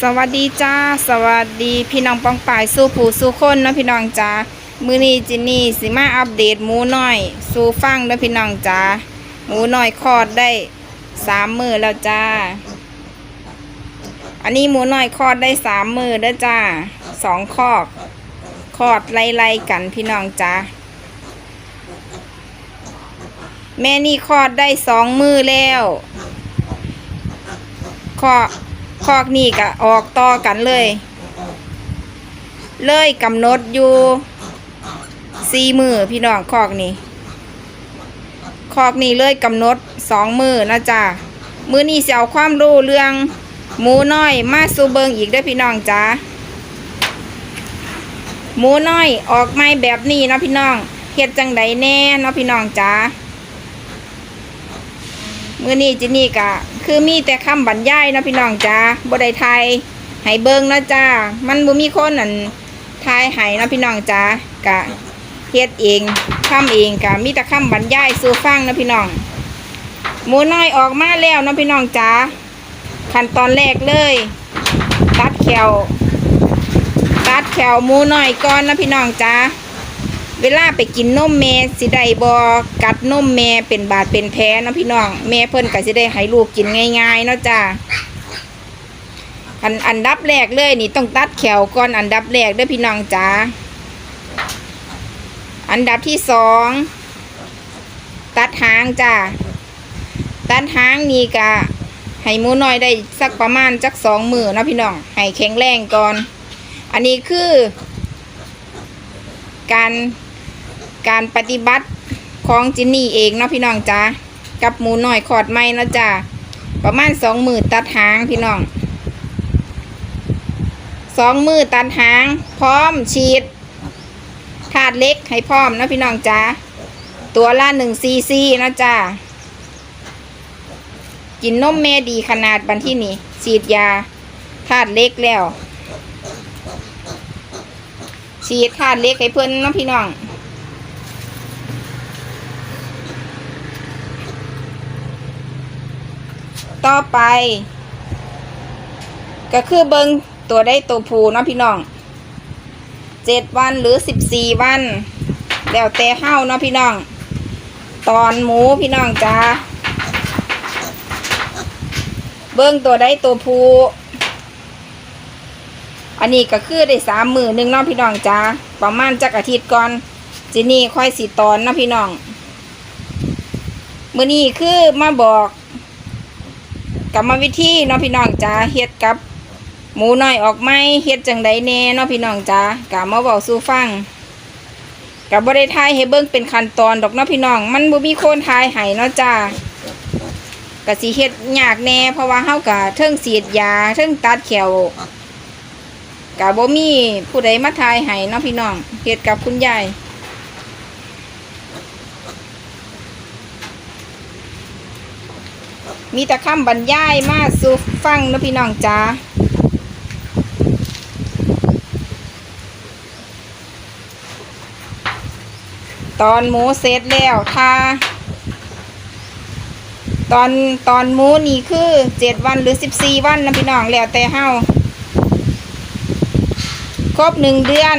สวัสดีจ้า สวัสดีพี่น้องปองป่ายสู้ผู้สู้คนเนาะพี่น้องจ้ามือนี้จินนี่สิมาอัปเดตหมูน้อย สู่ฟังเนาะพี่น้องจ้าหมูน้อยคลอดได้สามมือแล้วจ้า อันนี้หมูน้อยคลอดได้สามมือแล้วจ้าสองคอกคลอดไล่ๆกันพี่น้องจ้าแม่นี่คลอดได้สองมือแล้วคอ คอกนี่ก็ออกต่อกันเลย เลยกำหนดอยู่สี่มือพี่น้องคอกนี่คอกนี่เลยกำหนดสองมือนะจ๊ะมือนี่เสียวความรู้เรื่องหมูน้อยมาสูเบิงอีกเด้พี่น้องจ้าหมูน้อยออกไม่แบบนี้เนาะพี่น้องเฮ็ดจังใดแน่เนาะพี่น้องจ้า มื่อนี่จินี่กะคือมีแต่คำบรรยายนะพี่น้องจ้าบ่ได้ทายให้เบิ่งนะจ้ามันบ่มีคนนั่นทายให้นะพี่น้องจ้ากะเฮ็ดเองทำเองกะมีแต่คำบรรยายสู่ฟังนะพี่น้อง หมูน้อยออกมาแล้วนะพี่น้องจ้าขั้นตอนแรกเลย ตัดแขวตัดแขวหมูน้อยก่อนนะพี่น้องจ้า เวลาไปกินนมแม่สิได้บ่กัดนมแม่เป็นบาดเป็นแผลเนาะพี่น้องแม่เพิ่นก็สิได้ให้ลูกกินง่าย ๆ เนาะจ้าอันอันดับแรกเลยนี่ต้องตัดแขวก่อนอันดับแรกเด้อพี่น้องจ้าอันดับที่สองตัดหางจ้าตัดหางนี่กะให้หมูน้อยได้สักประมาณจักสองมือนะพี่น้องให้แข็งแรงก่อน อันนี้คือ การ การปฏิบัติของจินนี่เองเนาะพี่น้องจ้ากับหมูหน้อยขอดไม้นะจ้าประมาณสองมือตัดหางพี่น้องสองมือตัดหาง พร้อมฉีดถาดเล็กให้พร้อมนะพี่น้องจ้าตัวละหนึ่งซีซีนะจ้ากินนมแม่ดีขนาดบันที่นี่ฉีดยาธาตุเล็กแล้ว ฉีดธาตุเล็กให้เพื่อนน้องพี่น้อง ต่อไป ก็คือเบิงตัวได้ตัวผูเนาะพี่น้องเจ็ดวันหรือสิบสี่วัน แล้วแต่เห้าเนาะพี่น้อง ตอนหมูพี่น้องจ้าเบิ้งตัวได้ตัวผูอันนี้ก็คือได้สามหมือหนึ่งเนาะพี่น้องจ้าประมาณจักอาทิตย์ก่อนจีนี่ค่อยสีตอนเนาะพี่น้องมื่อนี้คือมาบอก กรรมวิธีเนาะพี่น้องจ้าเฮ็ดกับ หมูน้อยออกไหมเฮ็ดจังไดแน่เนาะพี่น้องจ้ากะมาบอกสู่ฟังกับบ่ได้ทายให้เบิ้งเป็นขั้นตอนดอกเนาะพี่น้อง มันบ่มีโคนทายให้เนาะจ้ากะสิเฮ็ดยากแน่เพราะว่าเฮากะเทิงฉีดยาเทิงตัดแขวกะบ่มีผู้ใดมาทายให้เนาะพี่น้องเฮ็ดกับคุณยาย มีแต่คำบรรยายมาสู่ฟังนาะพี่น้องจ้าตอนหมูเสร็จแล้วทาตอนตอนหมูนี่คือเจ็ดวันหรือสิบสี่วันนะพี่น้องแล้วแต่เฮาครบหนึ่งเดือน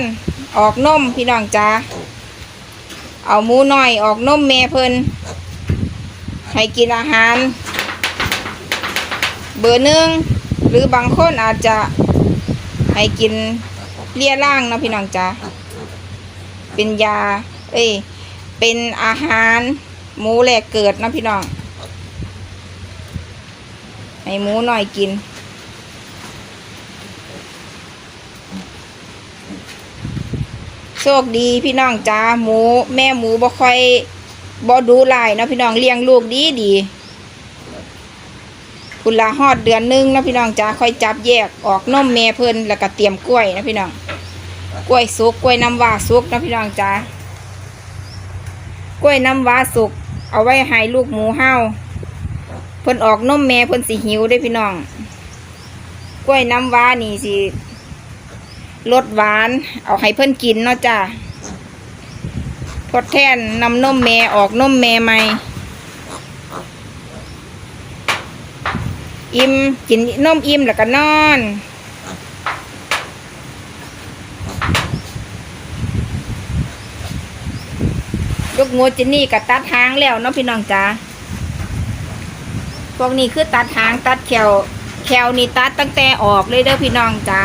ออกนมพี่น้องจ้าเอาหมูหน่อยออกนมแม่เพิ่นให้กินอาหาร เบอร์หนึ่งหรือบางคนอาจจะให้กินเลี่ยร่างนะพี่น้องจ้าเป็นยา เอ้ยเป็นอาหารหมูแหลกเกิดนะพี่น้องให้หมูหน่อยกิน โชคดีพี่น้องจ้าหมู แม่หมูบ่ค่อยบ่ดูลายนะพี่น้องเลี้ยงลูกดีดี คุณลาฮอดเดือนหนึงนะพี่น้องจ้าค่อยจับแยกออกนมแม่เพิ่นแล้วก็เตรียมกล้วยนะพี่น้องกล้วยสุกกล้วยน้ำว้าสุกนะพี่น้องจ้ากล้วยน้ำว้าสุก เอาไว้ให้ลูกหมูเฮาเพิ่นออกนมแม่เพิ่นสิหิวได้พี่น้อง กล้วยน้ำว้านี่สิรสหวาน เอาให้เพิ่นกินเนาะจ้าทดแทนนำนมแม่ออกนมแม่ใหม่ อิ่มกินนมอิ่มแล้วก็นอนยกงูจินนี่กับตัดหางแล้วเนาะพี่น้องจ้าพวกนี้คือตัดหางตัดแขวแขวนี่ตัดตั้งแต่ออกเลยเด้อพี่น้องจ้า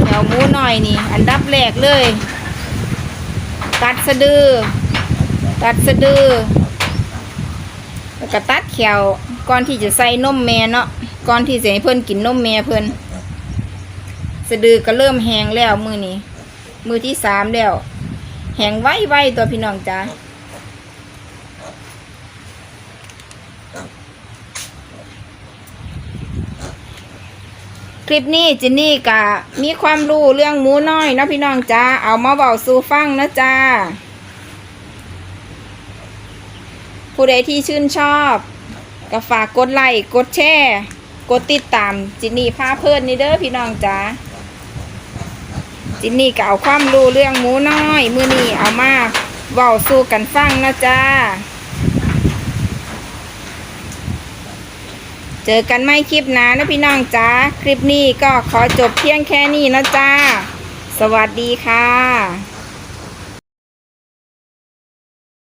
แขวมูหน่อยนี่ อันดับแรกเลย ตัดสะดือ ตัดสะดือ แล้วก็ตัดแขวก่อนที่จะใส่นมแม่เนาะก่อนที่จะให้เพิ่นกินนมแม่เพิ่นสะดือก็เริ่มแห้งแล้วมือนี้มือที่สามแล้ว แห้งไว้ไวๆตัวพี่น้องจ้าคลิปนี้จินนี่กะมีความรู้เรื่องหมูน้อยเนาะพี่น้องจ้าเอามาเบาสู่ฟังนะจ้า ผู้ใดที่ชื่นชอบก็ฝากกดไลค์กดแชร์กดติดตาม จินนี่พาเพื่อนนี่เด้อพี่น้องจ้าจินนี่ก็เอาความรู้เรื่องหมูน้อยมือนี่เอามาเว้าสู่กันฟังนะจ้าเจอกันไม่คลิปหนานะพี่น้องจ้าคลิปนี้ก็ขอจบเพียงแค่นี้นะจ้า สวัสดีค่ะ